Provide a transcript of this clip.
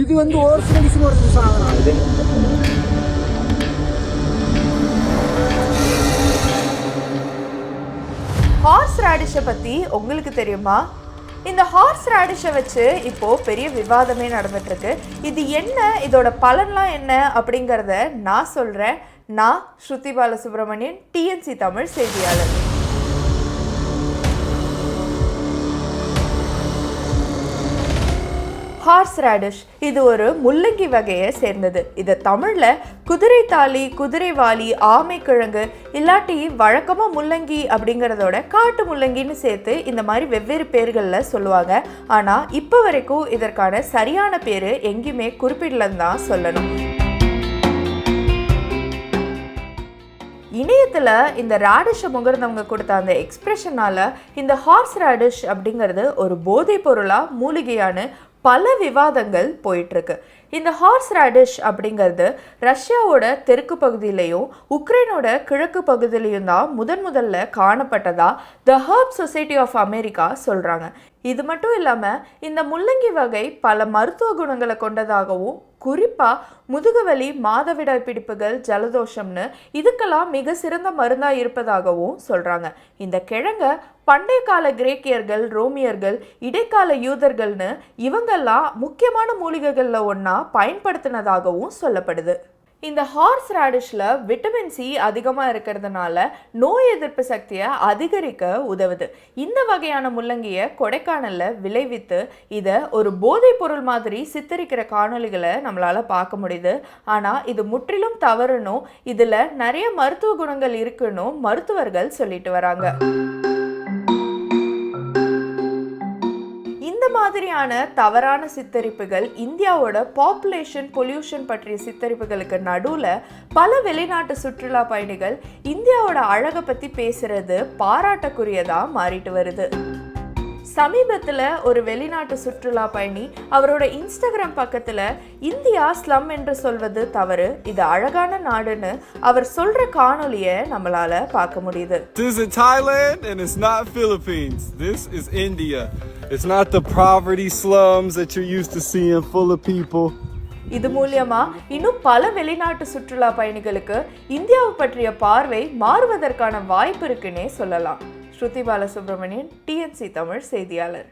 இது வந்து ஒரு சில விஷயம் ஒரு சாதனம் ஹார்ஸ் ரேடிஷை பற்றி உங்களுக்கு தெரியுமா? இந்த ஹார்ஸ் ரேடிஷை வச்சு இப்போது பெரிய விவாதமே நடந்துட்டு இது என்ன? இதோட பலன்லாம் என்ன? அப்படிங்கிறத நான் சொல்கிறேன் நான் ஸ்ருதி பாலசுப்ரமணியன் டிஎன்சி தமிழ் செய்தியாளர். ஹார்ஸ் ரேடிஷ் இது ஒரு முள்ளங்கி வகையை சேர்ந்தது. இது தமிழில் குதிரைத்தாலி குதிரைவாலி ஆமைக்கிழங்கு இல்லாட்டி வழக்கமாக முள்ளங்கி அப்படிங்கிறதோட காட்டு முள்ளங்கின்னு சேர்த்து இந்த மாதிரி வெவ்வேறு பேர்களில் சொல்லுவாங்க. ஆனால் இப்போ வரைக்கும் இதற்கான சரியான பேர் எங்கேயுமே குறிப்பிடலன்னு தான் சொல்லணும். இணையத்தில் இந்த ரேடிஷை முகர்ந்தவங்க கொடுத்த அந்த எக்ஸ்பிரஷனால இந்த ஹார்ஸ் ரேடிஷ் அப்படிங்கிறது ஒரு போதைப் பொருளாக மூலிகையான்னு பல விவாதங்கள் போயிட்டுருக்கு. இந்த ஹார்ஸ் ரேடிஷ் அப்படிங்கிறது ரஷ்யாவோட தெற்கு பகுதியிலையும் உக்ரைனோட கிழக்கு பகுதியிலையும் தான் முதன் முதல்ல காணப்பட்டதா the herb society of America சொல்கிறாங்க இது மட்டும் இல்லாமல் இந்த முள்ளங்கி வகை பல மருத்துவ குணங்களை கொண்டதாகவும் குறிப்பாக முதுகுவலி மாதவிடாய் பிடிப்புகள் ஜலதோஷம்னு இதுக்கெல்லாம் மிக சிறந்த மருந்தாக இருப்பதாகவும் சொல்கிறாங்க இந்த கிழங்க பண்டைய கால கிரேக்கியர்கள் ரோமியர்கள் இடைக்கால யூதர்கள்னு இவங்க இவங்கெல்லாம் முக்கியமான மூலிகைகளில் ஒன்றா பயன்படுத்தினதாகவும் சொல்லப்படுது. இந்த ஹார்ஸ் ரேடிஷில் விட்டமின் சி அதிகமாக இருக்கிறதுனால நோய் எதிர்ப்பு சக்தியை அதிகரிக்க உதவுது. இந்த வகையான முள்ளங்கியை கொடைக்கானலில் விளைவித்து இதை ஒரு போதைப் பொருள் மாதிரி சித்தரிக்கிற காணொளிகளை நம்மளால் பார்க்க முடியுது. ஆனால் இது முற்றிலும் தவறுனும் இதில் நிறைய மருத்துவ குணங்கள் இருக்குன்னும் மருத்துவர்கள் சொல்லிட்டு வராங்க. மாதிரியான தவறான சித்தரிப்புகள் இந்தியாவோட பாப்புலேஷன் பொல்யூஷன் பற்றிய சித்தரிப்புகளுக்கு நடுவில் பல வெளிநாட்டு சுற்றுலா பயணிகள் இந்தியாவோட அழகை பற்றி பேசுறது பாராட்டக்குரியதாக மாறிட்டு வருது. சமீபத்தில் ஒரு வெளிநாட்டு சுற்றுலா பயணி அவரோட இன்ஸ்டாகிராம் பக்கத்தில் இந்தியா ஸ்லம் என்று சொல்வது தவறு இது அழகான நாடுன்னு அவர் சொல்கிற காணொளியை நம்மளால் பார்க்க முடியுது This is Thailand and it's not Philippines. This is India. It's not the poverty slums that you're used to seeing full of people. இது மூலியமா இன்னும் பல வெளிநாட்டு சுற்றுலா பயணிகளுக்கு இந்தியாவை பற்றிய பார்வை மாறுவதற்கான வாய்ப்பு இருக்குன்னே சொல்லலாம் ஸ்ருதி பாலசுப்ரமணியன் டிஎன்சி தமிழ் செய்தியாளர்.